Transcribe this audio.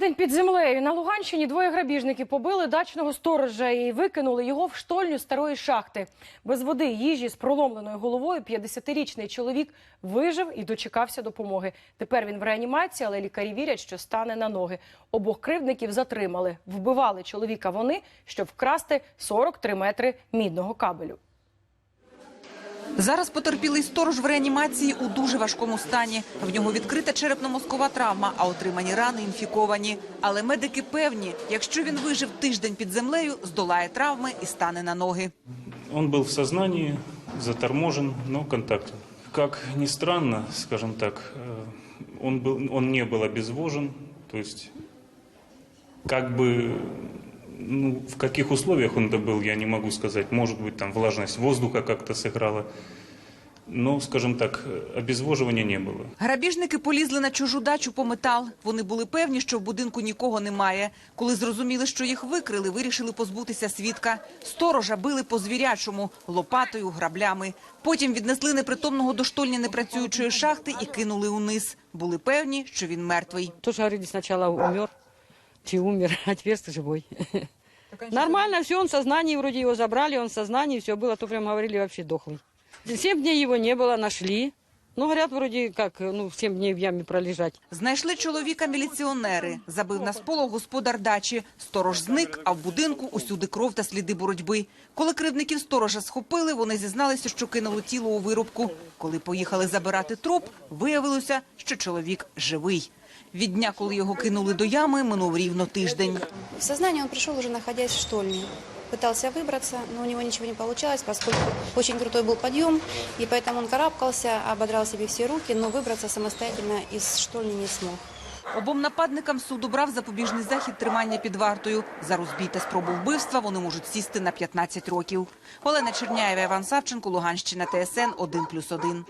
Тиждень під землею на Луганщині двоє грабіжників побили дачного сторожа і викинули його в штольню старої шахти. Без води, їжі з проломленою головою 50-річний чоловік вижив і дочекався допомоги. Тепер він в реанімації, але лікарі вірять, що стане на ноги. Обох кривдників затримали. Вбивали чоловіка вони, щоб вкрасти 43 метри мідного кабелю. Зараз потерпілий сторож в реанімації у дуже важкому стані. В нього відкрита черепно-мозкова травма, а отримані рани інфіковані. Але медики певні, якщо він вижив тиждень під землею, здолає травми і стане на ноги. Он был в сознании, заторможен, но контактен. Как ни странно, скажем так, э, он, был, он не был обезвожен, то есть как бы ну, в каких условиях он добыл, я не могу сказать. Может быть, там влажность воздуха как-то сыграла. Но, скажем так, э, обезвоживания не было. Грабіжники полізли на чужу дачу по метал. Вони були певні, що в будинку нікого немає. Коли зрозуміли, що їх викрили, вирішили позбутися свідка. Сторожа били по звірячому – лопатою, граблями. Потім віднесли непритомного до штольні непрацюючої шахти і кинули униз. Були певні, що він мертвий. Тоже говорили сначала умер, чи умер, а теперь живой. Нормально, все, он в сознании, вроде его забрали, он в сознании, все было, то прям говорили вообще дохлый. Семь дней его не было, нашли. Ну, говорят, вроде как, ну, семь дней в яме пролежать. Знайшли чоловіка міліціонери. Забив на сполох господар дачі. Сторож зник, а в будинку усюди кров та сліди боротьби. Коли кривдників сторожа схопили, вони зізналися, що кинули тіло у вирубку. Коли поїхали забирати труп, виявилося, що чоловік живий. Від дня, коли його кинули до ями, минув рівно тиждень. В сознание он пришел уже находясь в штольне Пытался выбраться, но у него ничего не получалось, поскольку очень крутой был подъем, и поэтому он карабкался, ободрал себе все руки, но выбраться самостоятельно из штольни не смог. Обом нападникам суд обрав запобіжний захід тримання під вартою. За розбій та спробу вбивства вони можуть сісти на 15 років. Олена Черняєва, Іван Савченко, Луганщина, ТСН 1+,1.